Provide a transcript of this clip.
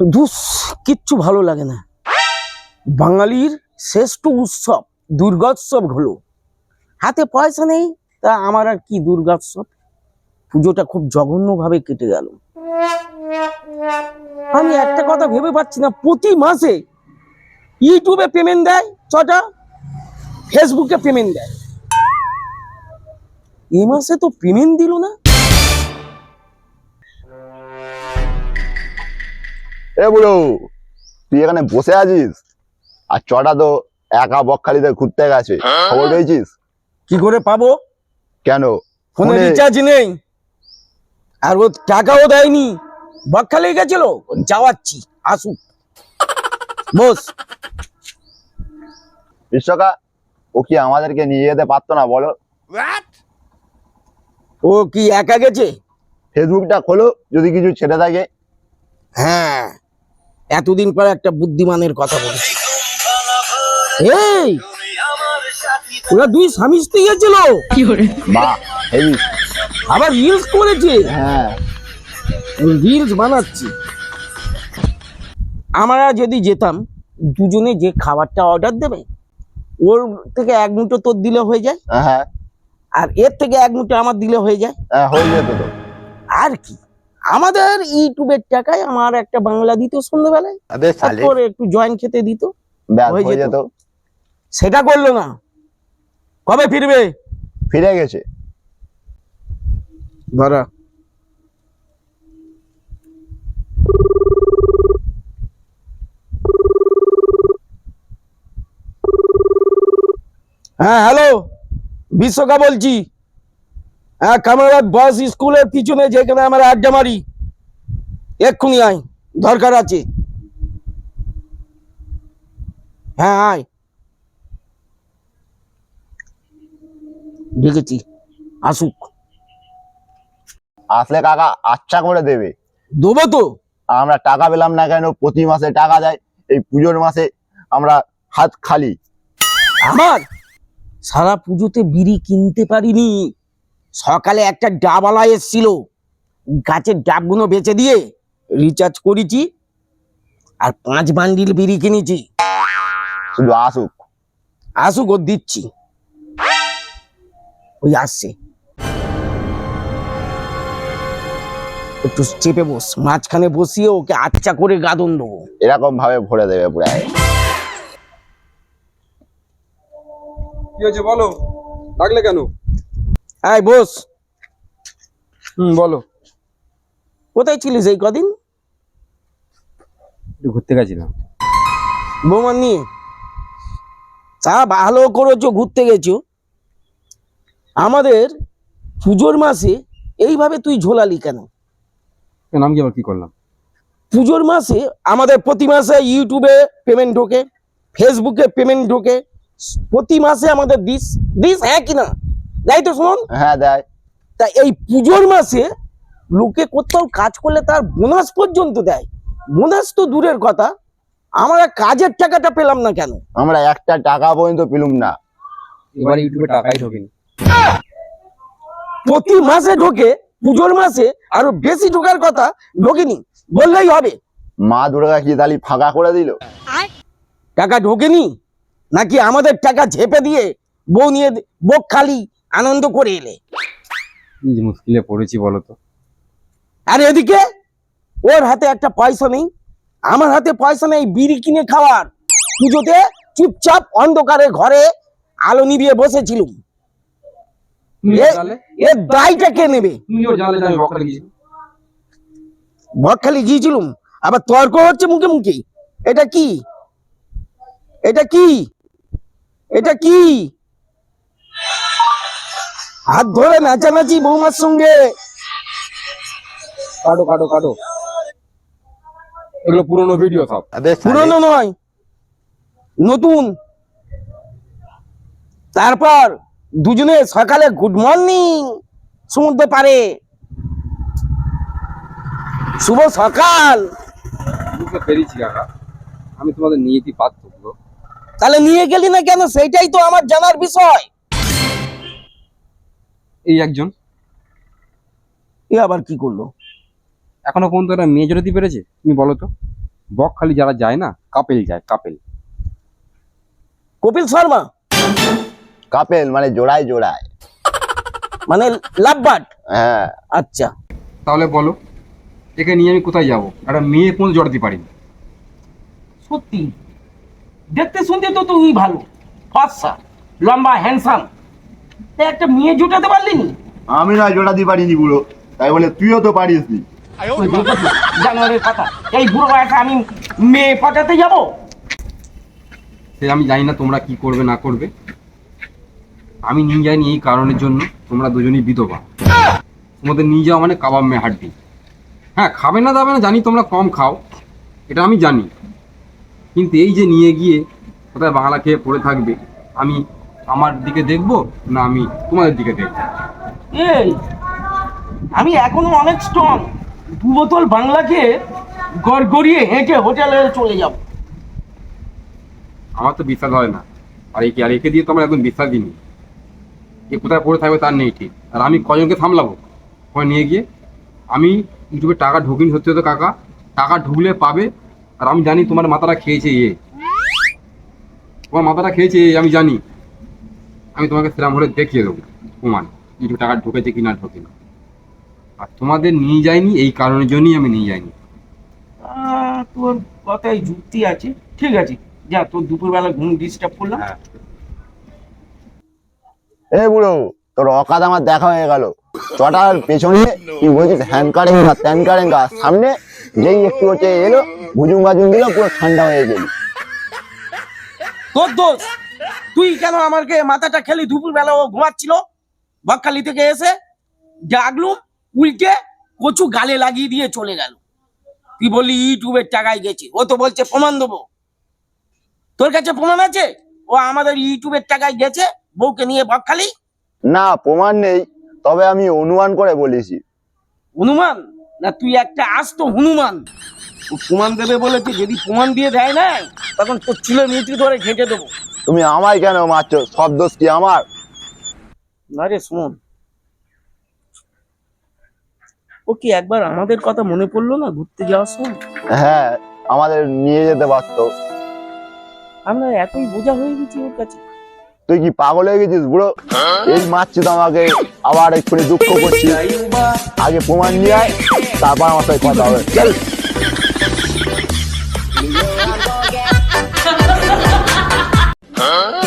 দুস কিচ্ছু ভালো লাগে না। বাঙালির শ্রেষ্ঠ উৎসব দুর্গোৎসব হলো। হাতে পয়সা নেই, তা আমার আর কি দুর্গোৎসব? পুজোটা খুব জঘন্যভাবে কেটে গেল। আমি একটা কথা ভেবে পাচ্ছি না, প্রতি মাসে ইউটিউবে পেমেন্ট দেয় ছটা ফেসবুকে পেমেন্ট দেয়। এই মাসে তো পেমেন্ট দিল না? এ বুড়ো তুই এখানে বসে আছিস? আর চটা তো একা বকখালিতে ঘুরতে গেছে। খবর পেয়েছিস? কি করে পাবো? কেন? ফোনে ফোনে- রিচার্জ নেই। আর ও টাকাও দেয়নি। বকখালি গেছিল? যাওয়াচ্ছি আসুক। বস। বিশ্বকা ও কি আমাদেরকে নিয়ে যেতে পারতো না বলো? ও কি একা গেছে? ফেসবুকটা খোলো যদি কিছু ছেড়ে থাকে। হ্যাঁ। এতদিন পর একটা বুদ্ধিমানের কথা বলেছি। এই ওরা দুই স্বামী স্ত্রী গেছিল। বা আবার রিলস করেছে। হ্যাঁ। রিলস বানাচ্ছি। আমরা যদি যেতাম দুজনে যে খাবারটা অর্ডার দেবে ওর থেকে এক মুঠো তোর দিলে হয়ে যায়। হ্যাঁ। আর এর থেকে এক মুঠো আমার দিলে হয়ে যায়। হ্যাঁ, হয়ে যেত আর কি? আমাদের ইউটিউবের টাকায় আমার একটা বাংলা দিত সন্ধ্যেবেলায়। আবে একটু জয়েন খেতে দিত। সেটা করল না। কবে ফিরবে? ফিরে গেছে। ধরা। হ্যাঁ হ্যালো। বিশ্বকা বলছি। হ্যাঁ বস স্কুলের পিছনে যেখানে আমরা আড্ডা মারি এক্ষুনি আয় দরকার আছে। হ্যাঁ আয়। দেখেছি আসুক। আসলে কাকা আচ্ছা করে দেবে। দেবো তো। আমরা টাকা পেলাম না কেন? প্রতি মাসে টাকা দেয় এই পুজোর মাসে আমরা হাত খালি। আমার? সারা পুজোতে বিড়ি কিনতে পারিনি। সকালে একটা ডাবালা এসছিল। গাছের ডাবগুলো বেচে দিয়ে রিচার্জ করেছি আর পাঁচ বান্ডিল বিড়ি কিনেছি। শুধু আসুক। আসুক ও দিচ্ছি। ওই আসছে। একটু চেপে বস মাঝখানে বসিয়ে ওকে আচ্ছা করে গাদন দেবো। এরকম ভাবে ভরে দেবে পুরাই কি হয়েছে বলো? ডাকলে কেন? আয় বস। হুম বলো। কোথায় ছিলিস এই কদিন? একটু ঘুরতে গেছিলাম। বৌমা নিয়ে? তা ভালো করেছ ঘুরতে গেছো। আমাদের পুজোর মাসে এইভাবে তুই ঝোলালি কেন? কেন আমি কি আবার কি করলাম? পুজোর মাসে আমাদের প্রতি মাসে ইউটিউবে পেমেন্ট ঢোকে ফেসবুকে পেমেন্ট ঢোকে প্রতি মাসে আমাদের দিস দিস হ্যাঁ কিনা তাই তো শোন? হ্যাঁ দেয়। তা এই পুজোর মাসে লোকে কোথাও কাজ করলে তার বোনাস পর্যন্ত দেয়। বোনাস তো দূরের কথা। আমরা কাজের টাকাটা পেলাম না কেন? আমরা একটা টাকা পর্যন্ত পেলুম না। এবার ইউটিউবে টাকাই ঢোকেনি। প্রতি মাসে ঢোকে পুজোর মাসে আরও বেশি ঢোকার কথা ঢোকেনি। বললেই হবে। মা দুর্গা কি তালি ফাঁকা করে দিল? টাকা ঢোকেনি? নাকি আমাদের টাকা ঝেপে দিয়ে বউ নিয়ে বক খালি? আনন্দ করে এলে। কি যে মুশকিলে পড়েছি বলো তো। আর এদিকে ওর হাতে একটা পয়সা নেই। আমার হাতে পয়সা নেই বিড়ি কিনে খাওয়ার। পুজোতে চুপচাপ অন্ধকারে ঘরে আলো নিভিয়ে বসেছিলুম। এর দায়টা কে নেবে? বকখালি গিয়েছিলুম। আবার তর্ক হচ্ছে মুখে মুখে। এটা কি? এটা কি? এটা কি? হাত ধরে নাচানাচি বৌমার সঙ্গে। কাটো কাটো কাটো। এগুলো পুরোনো ভিডিও সব। পুরনো নয় নতুন। তারপর দুজনে সকালে গুড মর্নিং সমুদ্র পারে শুভ সকাল। বুঝতে পেরেছি কাকা। আমি তোমাদের নিয়েছি পাত্র পুরো। তাহলে নিয়ে গেলি না কেন? সেইটাই তো আমার জানার বিষয়। এই একজন। এ আবার কি করল? এখনও পর্যন্ত একটা মেয়ে জড়াতে পেরেছে? তুমি বলো তো। বকখালি যারা যায় না কাপেল যায় কাপেল। কপিল শর্মা? কাপেল মানে জোড়ায় জোড়ায়। মানে লাভ বাট হ্যাঁ। আচ্ছা। তাহলে বলো একে নিয়ে আমি কোথায় যাব? একটা মেয়ে কোনো জড়াতে পারিনি। সত্যি। দেখতে শুনতে তো তুই ভালো। ফর্সা লম্বা হ্যান্ডসাম একটা মেয়ে জুটাতে পারলি নি? আমি না জোড়াতে পারিনি বুড়ো তাই বলে তুইও তো পারিস নি। জানোয়ারের কথা। এই বুড়ো বয়সে আমি মেয়ে পাঠাতে যাব? সে আমি জানি না তোমরা কি করবে না করবে। আমি নিয়ে যাইনি এই কারণের জন্য তোমরা দুজনই বিধবা। তোমাদের নিয়ে যাওয়া মানে কাবাব মে হাড্ডি হ্যাঁ খাবে না দাবে না জানি তোমরা কম খাও। এটা আমি জানি। কিন্তু এই যে নিয়ে গিয়ে কোথায় বাংলা খেয়ে পড়ে থাকবে আমি আমার দিকে দেখব না আমি তোমাদের দিকে দেখব? এই আমি এখনও অনেক স্ট্রং। দু বোতল বাংলাকে গড়গড়িয়ে হেঁটে হোটেলে চলে যাব। আমার তো বিশ্বাস হয় না। আর একে আর একে দিয়ে তো আমার একদম বিশ্বাস দিইনি এ কোথায় পড়ে থাকবে তার নেই ঠিক। আর আমি কজনকে সামলাবো? ওখানে নিয়ে গিয়ে? আমি ইউটিউবে টাকা ঢুকিনি সত্যি তো কাকা। টাকা ঢুকলে পাবে। আর আমি জানি তোমার মাথাটা খেয়েছে ইয়ে তোমার মাথাটা খেয়েছে আমি জানি। আমি তোমাকে সেরাম হলে দেখিয়ে দেবো। প্রমাণ ইউটিউবে টাকা ঢুকেছে কি না ঢোকে না। আর তোমাদের নিয়ে যায়নি এই কারণের জন্যই আমি নিয়ে যাইনি। তোর কথাই যুক্তি আছে। ঠিক আছে যা তোর দুপুরবেলা ঘুম ডিস্টার্ব করলাম। হ্যাঁ। এ বুড়ো তোর অকাদ আমার দেখা হয়ে গেল। চটার পেছনে কি বলছিস? হ্যান্ড কারেঙ্গা ত্যান কারেঙ্গা সামনে যেই একটু হচ্ছে এলো ভুজুং বাজুং দিল পুরো ঠান্ডা হয়ে গেল। তোর দোষ! তুই কেন আমাকে মাথাটা খেলি? দুপুরবেলা ও ঘুমাচ্ছিল। বকখালি থেকে এসে ডাকলুম উল্টে কচু গালে লাগিয়ে দিয়ে চলে গেল। তুই বললি ইউটিউবের টাকায় গেছি। ও তো বলছে প্রমাণ দেবো। তোর কাছে প্রমাণ আছে? ও আমাদের ইউটিউবের টাকায় গেছে বউকে নিয়ে বকখালি? না প্রমাণ নেই। তবে আমি অনুমান করে বলেছি। হনুমান না তুই একটা আস্ত হনুমান। ও প্রমাণ দেবে বলেছে যদি প্রমাণ দিয়ে দেয় না তখন তোর চুলে মিটি ধরে ঘেঁটে দেবো। তুমি আমায় কেন মারছো? সব দোষ কি আমার? না রে শোন। ও কি একবার আমাদের কথা মনে পড়ল না ঘুরতে যাওয়ার সময়? হ্যাঁ আমাদের নিয়ে যেতে পারতো। আমরা এতই বোঝা হয়ে গেছি ওর কাছে। তুই কি পাগল হয়ে গেছিস বুড়ো? এই মারছি তো আমাকে আবার এক্ষুনি দুঃখ করছি। আগে প্রমাণ নিয়ে আয় তারপর আমার সাথে কথা হবে। চল। Huh?